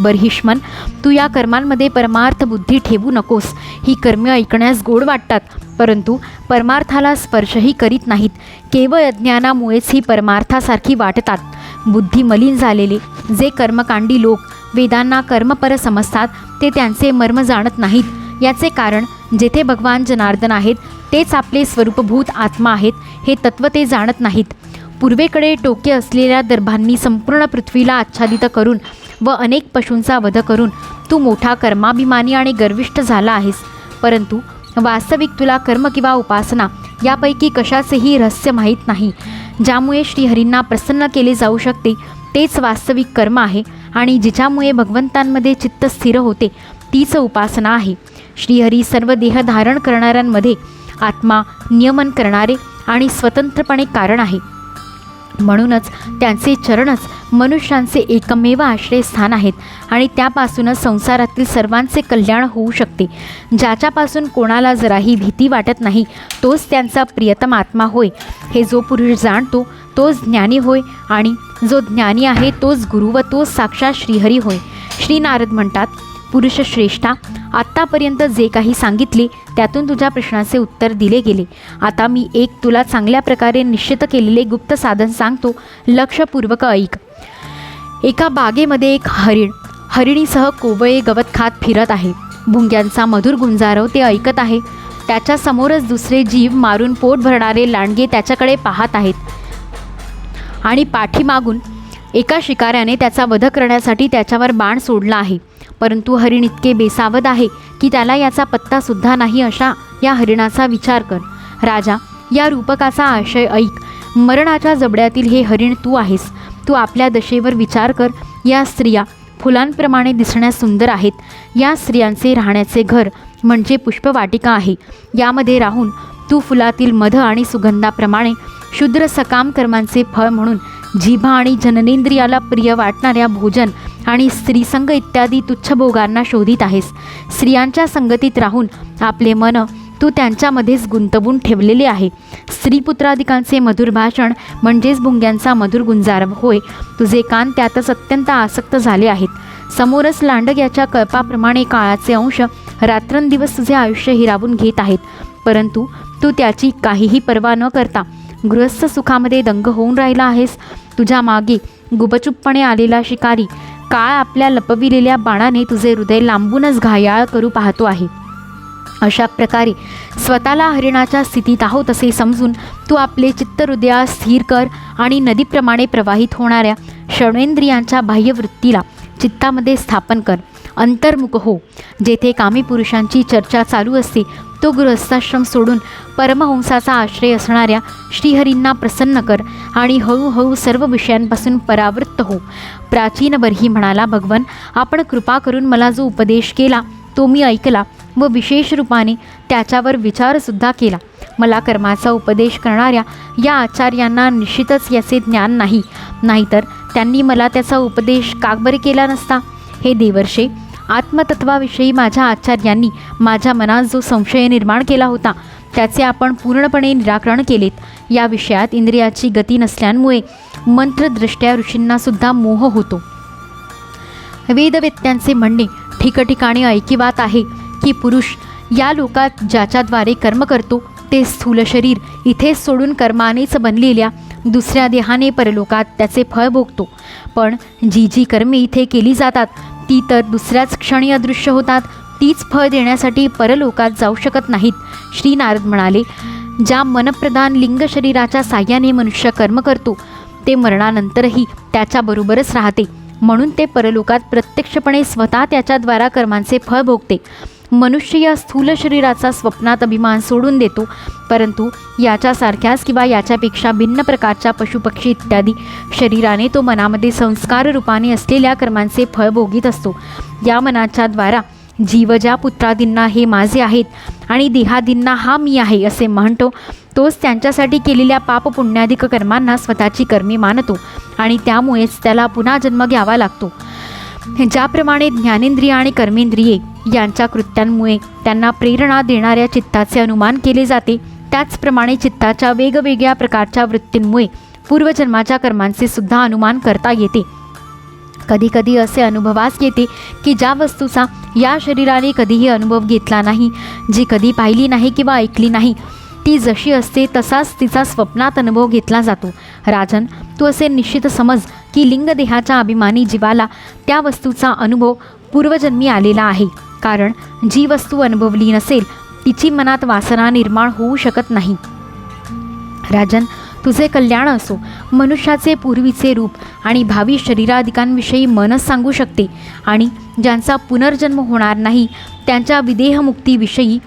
बर्हिष्मन तू या कर्मांमध्ये परमार्थ बुद्धी ठेवू नकोस. ही कर्मे ऐकण्यास गोड वाटतात परंतु परमार्थाला स्पर्शही करीत नाहीत. केवळ अज्ञानामुळेच ही परमार्थासारखी वाटतात. बुद्धी मलिन झालेले जे कर्मकांडी लोक वेदांना कर्मपर समजतात ते त्यांचे मर्म जाणत नाहीत. याचे कारण जेथे भगवान जनार्दन आहेत तेच आपले स्वरूपभूत आत्मा आहेत हे तत्व ते जाणत नाहीत. पूर्वेकडे टोके असलेल्या दर्भांनी संपूर्ण पृथ्वीला आच्छादित करून व अनेक पशूंचा वध करून तू मोठा कर्माभिमानी आणि गर्विष्ठ झाला आहेस. परंतु वास्तविक तुला कर्म किंवा उपासना यापैकी कशाचेही रहस्य माहीत नाही. ज्यामुळे श्रीहरींना प्रसन्न केले जाऊ शकते तेच वास्तविक कर्म आहे आणि जिच्यामुळे भगवंतांमध्ये चित्त स्थिर होते तीच उपासना आहे. श्रीहरी सर्व देह धारण करणाऱ्यांमध्ये आत्मा नियमन करणारे आणि स्वतंत्रपणे कारण आहे. म्हणूनच त्यांचे चरणच मनुष्यांचे एकमेव आश्रयस्थान आहेत आणि त्यापासूनच संसारातील सर्वांचे कल्याण होऊ शकते. ज्याच्यापासून कोणाला जराही भीती वाटत नाही तोच त्यांचा प्रियतम आत्मा होय. हे जो पुरुष जाणतो तोच ज्ञानी होय आणि जो ज्ञानी आहे तोच गुरु व तोच साक्षात श्रीहरी होय. श्री नारद म्हणतात पुरुष श्रेष्ठा आत्तापर्यंत जे काही सांगितले त्यातून तुझ्या प्रश्नाचे उत्तर दिले गेले. आता मी एक तुला चांगल्या प्रकारे निश्चित केलेले गुप्त साधन सांगतो. लक्षपूर्वक ऐक. एका बागेमध्ये एक हरिण हरिणीसह कोवळे गवत खात फिरत आहे. भुंग्यांचा मधुर गुंजारव ते ऐकत आहे. त्याच्यासमोरच दुसरे जीव मारून पोट भरणारे लांडगे त्याच्याकडे पाहत आहेत. आणि पाठीमागून एका शिकाऱ्याने त्याचा वध करण्यासाठी त्याच्यावर बाण सोडला आहे. परंतु हरिण इतके बेसावध आहे की त्याला याचा पत्तासुद्धा नाही अशा या हरिणाचा विचार कर. राजा या रूपकाचा आशय ऐक. मरणाच्या जबड्यातील हे हरिण तू आहेस. तू आपल्या दशेवर विचार कर. या स्त्रिया फुलांप्रमाणे दिसण्यास सुंदर आहेत. या स्त्रियांचे राहण्याचे घर म्हणजे पुष्पवाटिका आहे. यामध्ये राहून तू फुलातील मध आणि सुगंधाप्रमाणे शुद्र सकाम कर्मांचे फळ म्हणून जिभा आणि जननेंद्रियाला प्रिय वाटणाऱ्या भोजन आणि स्त्रीसंग इत्यादी तुच्छ भोगांना शोधित आहेस. स्त्रियांच्या संगतीत राहून आपले मन तू त्यांच्यामध्येच गुंतवून ठेवलेले आहे. स्त्रीपुत्रादिकांचे मधुर भाषण म्हणजेच भुंग्यांचा मधुर गुंजारव होय. तुझे कान त्यातच अत्यंत आसक्त झाले आहेत. समोरच लांडग्याच्या कळपाप्रमाणे काळाचे अंश रात्रंदिवस तुझे आयुष्य हिरावून घेत आहेत. परंतु तू त्याची काहीही पर्वा न करता गृहस्थ सुखामध्ये दंग होऊन राहिला आहेस. तुझ्या मागे गुबचूपपणे आलेला शिकारी काळ आपल्या लपविलेल्या बाणाने तुझे हृदय लांबूनच घायाळ करू पाहतो आहे. अशा प्रकारे स्वतःला हरिणाच्या स्थितीत आहोत असे समजून तू आपले चित्तहृदयात स्थिर कर आणि नदीप्रमाणे प्रवाहित होणाऱ्या श्रवणेंद्रियांच्या बाह्यवृत्तीला चित्तामध्ये स्थापन कर. अंतर्मुख हो. जेथे कामी पुरुषांची चर्चा चालू असते तो गृहस्थाश्रम सोडून परमहंसाचा आश्रय असणाऱ्या श्रीहरींना प्रसन्न कर आणि हळूहळू सर्व विषयांपासून परावृत्त हो. प्राचीन बर्ही म्हणाला भगवन आपण कृपा करून मला जो उपदेश केला तो मी ऐकला व विशेष रूपाने त्याच्यावर विचारसुद्धा केला. मला कर्माचा उपदेश करणाऱ्या या आचार्यांना निश्चितच याचे ज्ञान नाही. नाहीतर त्यांनी मला त्याचा उपदेश कागबरे केला नसता. हे देवर्षे आत्मतत्वाविषयी माझ्या आचार्यांनी माझ्या मनात जो संशय निर्माण केला होता त्याचे आपण पूर्णपणे निराकरण केलेत. या विषयात इंद्रियाची गती नसल्यामुळे मंत्रदृष्ट्या ऋषींनासुद्धा मोह होतो. वेदवेत्यांचे म्हणणे ठिकठिकाणी ऐकिवात आहे की पुरुष या लोकात ज्याच्याद्वारे कर्म करतो ते स्थूल शरीर इथेच सोडून कर्मानेच बनलेल्या दुसऱ्या देहाने परलोकात त्याचे फळ भोगतो. पण जी जी कर्मे इथे केली जातात ती तर दुसऱ्याच क्षणी अदृश्य होतात. तीच फळ देण्यासाठी परलोकात जाऊ शकत नाहीत. श्री नारद म्हणाले ज्या मनप्रधान लिंग शरीराच्या साह्याने मनुष्य कर्म करतो ते मरणानंतरही त्याच्याबरोबरच राहते. म्हणून ते परलोकात प्रत्यक्षपणे स्वतः त्याच्याद्वारा कर्मांचे फळ भोगते. मनुष्य या स्थूल शरीराचा स्वप्नात अभिमान सोडून देतो. परंतु याच्यासारख्याच किंवा याच्यापेक्षा भिन्न प्रकारच्या पशुपक्षी इत्यादी शरीराने तो मनामध्ये संस्कार रूपाने असलेल्या कर्मांचे फळ भोगीत असतो. या मनाच्या द्वारा जीवजा पुत्रादींना हे माझे आहेत आणि देहादींना हा मी आहे असे म्हणतो तोच त्यांच्यासाठी केलेल्या पाप पुण्याधिक कर्मांना स्वतःची कर्मी मानतो आणि त्यामुळेच त्याला पुन्हा जन्म घ्यावा लागतो. ज्याप्रमाणे ज्ञानेंद्रिय आणि कर्मेंद्रिये यांच्या कृत्यांमुळे त्यांना प्रेरणा देणाऱ्या चित्ताचे अनुमान केले जाते त्याचप्रमाणे चित्ताच्या वेगवेगळ्या प्रकारच्या वृत्तींमुळे पूर्वजन्माच्या कर्मांचे सुद्धा अनुमान करता येते. कधीकधी असे अनुभवास येते की ज्या वस्तूचा या शरीराने कधीही अनुभव घेतला नाही जी कधी पाहिली नाही किंवा ऐकली नाही ती जशी असते तसाच तिचा स्वप्नात अनुभव घेतला जातो. राजन तू असे निश्चित समज की लिंगदेहाच्या अभिमानी जीवाला त्या वस्तूचा अनुभव पूर्वजन्मी आलेला आहे. कारण जी वस्तू अनुभवली नसेल तिची मनात वासना निर्माण होऊ शकत नाही. राजन तुझे कल्याण असो. मनुष्याचे पूर्वीचे रूप आणि भावी शरीराधिकांविषयी मनच सांगू शकते आणि ज्यांचा पुनर्जन्म होणार नाही त्यांच्या विदेहमुक्तीविषयी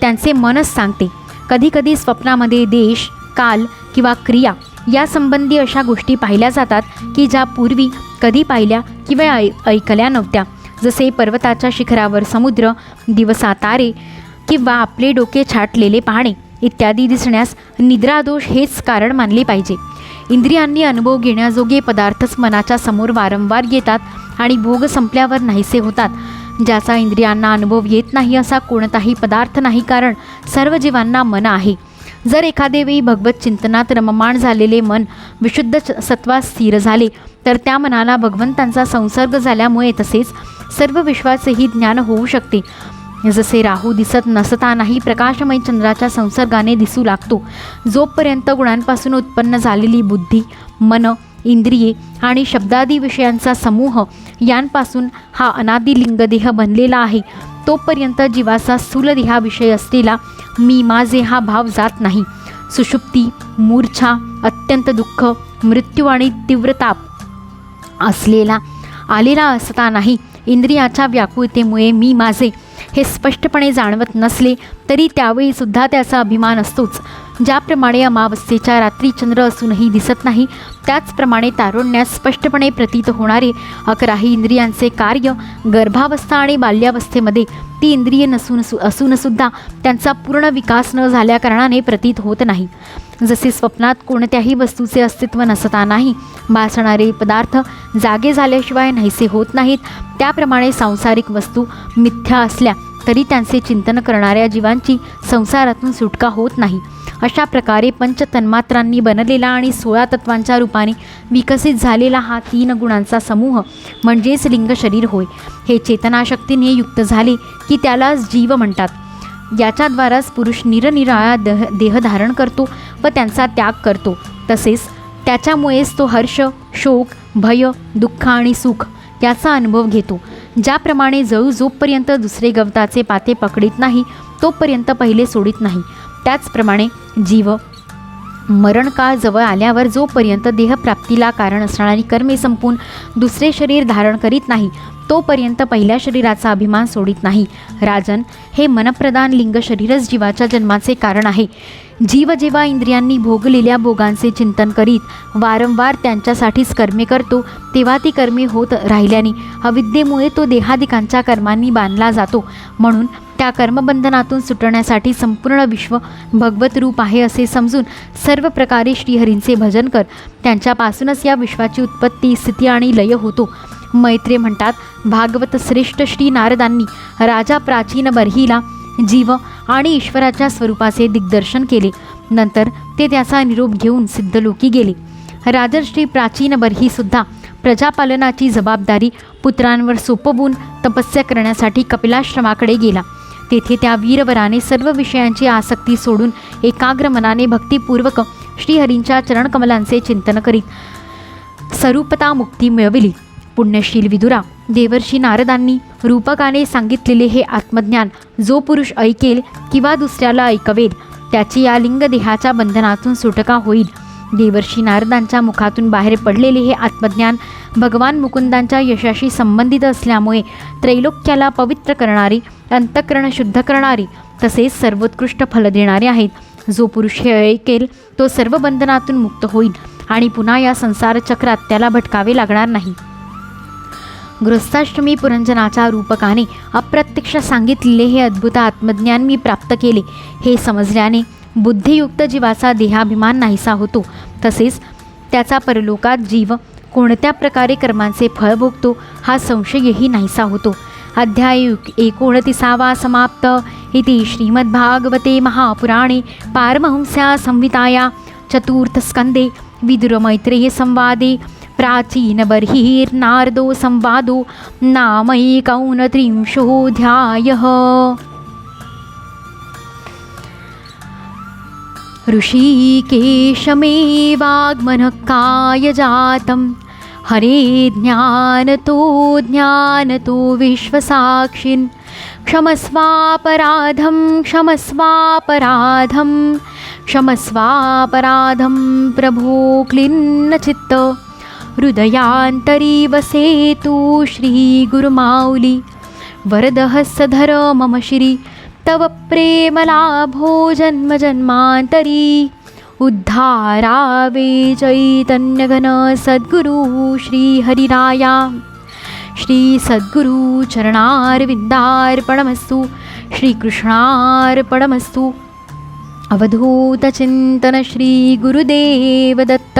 त्यांचे मनच सांगते. कधीकधी स्वप्नामध्ये देश काल किंवा क्रिया यासंबंधी अशा गोष्टी पाहिल्या जातात की ज्या पूर्वी कधी पाहिल्या किंवा ऐ ऐकल्या नव्हत्या. जसे पर्वताच्या शिखरावर समुद्र दिवसा तारे किंवा आपले डोके छाटलेले पाहणे इत्यादी दिसण्यास निद्रादोष हेच कारण मानले पाहिजे. इंद्रियांनी अनुभव घेण्याजोगे पदार्थच मनाच्या समोर वारंवार येतात आणि भोग संपल्यावर नाहीसे होतात. ज्याचा इंद्रियांना अनुभव येत नाही असा कोणताही पदार्थ नाही कारण सर्व जीवांना मन आहे. जर एखादे वेळी भगवत चिंतनात रममाण झालेले मन विशुद्ध च- सत्वात स्थिर झाले तर त्या मनाला भगवंतांचा संसर्ग झाल्यामुळे तसेच सर्व विश्वाचेही ज्ञान होऊ शकते. जसे राहू दिसत नसतानाही प्रकाशमय चंद्राच्या संसर्गाने दिसू लागतो. जोपर्यंत गुणांपासून उत्पन्न झालेली बुद्धी मन इंद्रिये आणि शब्दादी विषयांचा समूह यांपासून हा अनादि लिंगदेह बनलेला आहे तोपर्यंत जीवाचा स्थूलदेहाविषयी असलेला मी माझे हा भाव जात नाही. सुषुप्ती मूर्छा अत्यंत दुःख मृत्यू आणि तीव्र ताप असलेला आलेला असतानाही इंद्रियाच्या व्याकुळतेमुळे मी माझे हे स्पष्टपणे जाणवत नसले तरी त्यावेळीसुद्धा त्याचा अभिमान असतोच. ज्याप्रमाणे अमावस्येच्या रात्री चंद्र असूनही दिसत नाही त्याचप्रमाणे तारुण्यात स्पष्टपणे प्रतीत होणारे अकराही इंद्रियांचे कार्य गर्भावस्था आणि बाल्यावस्थेमध्ये ती इंद्रिय नसून असूनसुद्धा त्यांचा पूर्ण विकास न झाल्याकारणाने प्रतीत होत नाही. जसे स्वप्नात कोणत्याही वस्तूचे अस्तित्व नसतानाही भासणारे पदार्थ जागे झाल्याशिवाय नाहीसे होत नाहीत त्याप्रमाणे सांसारिक वस्तू मिथ्या असल्या तरी त्यांचे चिंतन करणाऱ्या जीवांची संसारातून सुटका होत नाही. अशा प्रकारे पंचतन्मात्रांनी बनलेला आणि सोळा तत्वांच्या रूपाने विकसित झालेला हा तीन गुणांचा समूह म्हणजेच लिंग शरीर होय. हे चेतनाशक्तीने युक्त झाले की त्यालाच जीव म्हणतात. याच्याद्वाराच पुरुष निरनिराळा देह देह धारण करतो व त्यांचा त्याग करतो. तसेच त्याच्यामुळेच तो हर्ष शोक भय दुःख आणि सुख याचा अनुभव घेतो. ज्याप्रमाणे जळू जोपर्यंत दुसरे गवताचे पाते पकडीत नाही तोपर्यंत पहिले सोडित नाही. त्याचप्रमाणे जीव मरणकाळ जवळ आल्यावर जोपर्यंत देहप्राप्तीला कारण असणारी कर्मे संपून दुसरे शरीर धारण करीत नाही तोपर्यंत पहिल्या शरीराचा अभिमान सोडित नाही. राजन हे मनप्रदान लिंग शरीरच जीवाच्या जन्माचे कारण आहे. जीव जेव्हा इंद्रियांनी भोगलेल्या भोगांचे चिंतन करीत वारंवार त्यांच्यासाठीच कर्मे करतो तेव्हा ती कर्मे होत राहिल्याने अविद्येमुळे तो देहादिकांच्या कर्मांनी बांधला जातो. म्हणून त्या कर्मबंधनातून सुटण्यासाठी संपूर्ण विश्व भगवत रूप आहे असे समजून सर्व प्रकारे श्रीहरींचे भजन कर. त्यांच्यापासूनच या विश्वाची उत्पत्ती स्थिती आणि लय होतो. मैत्रे म्हणतात भागवत श्रेष्ठ श्री नारदांनी राजा प्राचीन बर्हीला जीव आणि ईश्वराच्या स्वरूपाचे दिग्दर्शन केले. नंतर ते त्याचा निरोप घेऊन सिद्धलोकी गेले. राजर्षी प्राचीन बर्हीसुद्धा प्रजापालनाची जबाबदारी पुत्रांवर सोपवून तपस्या करण्यासाठी कपिलाश्रमाकडे गेला. तेथे त्या वीरवराने सर्व विषयांची आसक्ती सोडून एकाग्र मनाने भक्तिपूर्वक श्रीहरींच्या चरणकमलांचे चिंतन करीत स्वरूपता मुक्ती मिळविली. पुण्यशील विदुरा देवर्षी नारदांनी रूपकाने सांगितलेले हे आत्मज्ञान जो पुरुष ऐकेल किंवा दुसऱ्याला ऐकवेल त्याची या लिंगदेहाच्या बंधनातून सुटका होईल. देवर्षी नारदांच्या मुखातून बाहेर पडलेले हे आत्मज्ञान भगवान मुकुंदांच्या यशाशी संबंधित असल्यामुळे त्रैलोक्याला पवित्र करणारी अंतकरण शुद्ध करणारी तसेच सर्वोत्कृष्ट फल देणारे आहेत. जो पुरुष हे ऐकेल तो सर्व बंधनातून मुक्त होईल आणि पुन्हा या संसार चक्रात त्याला भटकावे लागणार नाही. गृहस्थाष्टमी पुरंजनाच्या रूपकाने अप्रत्यक्ष सांगितलेले हे अद्भुत आत्मज्ञान मी प्राप्त केले. हे समजल्याने बुद्धियुक्त जीवाचा देहाभिमान नाहीसा होतो. तसेच त्याचा परलोकात जीव कोणत्या प्रकारे कर्मांचे फळ भोगतो हा संशयही नाहीसा होतो. अध्याय एकोणतीसावा एकोणतिसावा समाप्त. इति श्रीमद्भागवते महापुराणे पारमहंस्या संहिताया चतुर्थस्कन्धे विदुरमैत्रेय संवादे. प्राचीनबर्हिर्नारदो संवादो नामैकौनत्रिंशोऽध्यायः काय जातम् हरे ज्ञानतो ज्ञानतो विश्वसाक्षिन् क्षमस्वापराधं क्षमस्वापराधं क्षमस्वापराधं प्रभो क्लिन्नचित्त हृदयान्तरी वसेतु श्रीगुरुमाौली वरदहस्तधर मम श्री तव प्रेमलाभो जन्मजन्मान्तरी। उद्धारावे चैतन्यघन सद्गुरु श्रीहरिराया। श्री सद्गुरु चरणारविन्दार्पणमस्तु श्रीकृष्णार्पणमस्तु। अवधूतचिन्तन श्रीगुरुदेवदत्त।